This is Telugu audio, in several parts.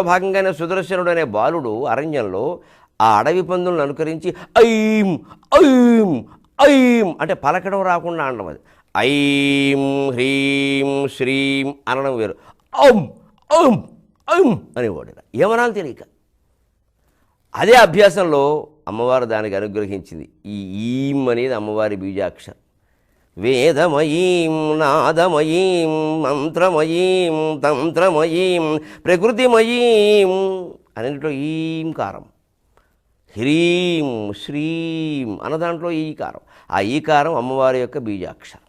భాగంగానే సుదర్శనుడు అనే బాలుడు అరణ్యంలో ఆ అడవి పందులను అనుకరించి ఐం ఐం ఐం అంటే పలకడం రాకుండా అనడం అది. ఐం హ్రీం శ్రీం అనడం వేరు. ఔం ఔం ఔం అనేవాడు ఏమనాలి తెలియక? అదే అభ్యాసంలో అమ్మవారు దానికి అనుగ్రహించింది. ఈ ఈం అనేది అమ్మవారి బీజాక్షరం. వేదమయీం నాదమయీం మంత్రమయీం తంత్రమయీం ప్రకృతిమయీం అన్నింటిలో ఈం కారం. హ్రీం శ్రీం అన్న దాంట్లో ఈకారం ఆ ఈకారం అమ్మవారి యొక్క బీజాక్షరం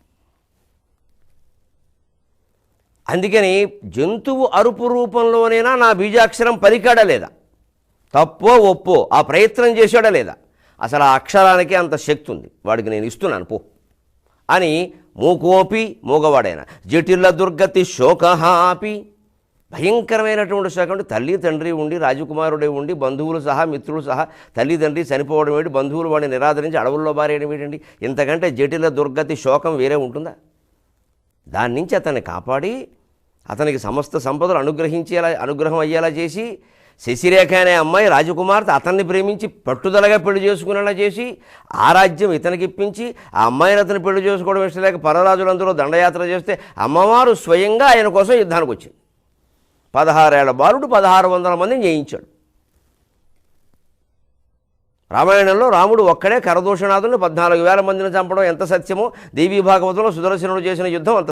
అందుకని జంతువు అరుపు రూపంలోనైనా నా బీజాక్షరం పలికాడా లేదా? తప్పో ఒప్పో ఆ ప్రయత్నం చేశాడా లేదా? అసలు ఆ అక్షరానికి అంత శక్తి ఉంది. వాడికి నేను ఇస్తున్నాను పో. అని మూకోపి మూగవాడైన. జటిల దుర్గతి శోకహాపి. భయంకరమైనటువంటి శోకం అంటే తల్లి తండ్రి ఉండి రాజకుమారుడే ఉండి బంధువులు సహా మిత్రులు సహా తల్లి తండ్రి చనిపోవడం ఏంటి? బంధువులు వాడిని నిరాదరించి అడవుల్లో బారేయడం ఏంటండి? ఇంతకంటే జటిల దుర్గతి శోకం వేరే ఉంటుందా? దాని నుంచి అతన్ని కాపాడి అతనికి సమస్త సంపదలు అనుగ్రహించేలా అనుగ్రహం అయ్యేలా చేసి శశిరేఖ అనే అమ్మాయి రాజకుమార్తె అతన్ని ప్రేమించి పట్టుదలగా పెళ్ళి చేసుకునేలా చేసి ఆ రాజ్యం ఇతనికి ఇప్పించి ఆ అమ్మాయిని అతను పెళ్ళి చేసుకోవడం ఇష్టం లేక పరరాజులందరూ దండయాత్ర చేస్తే అమ్మవారు స్వయంగా ఆయన కోసం యుద్ధానికి వచ్చింది. పదహారేళ్ళ బాలుడు పదహారు వందల మందిని జయించాడు. రామాయణంలో రాముడు ఒక్కడే కరదూషణాదులను పద్నాలుగు వేల మందిని చంపడం ఎంత సత్యమో దేవీ భాగవతంలో సుదర్శనుడు చేసిన యుద్ధం అంత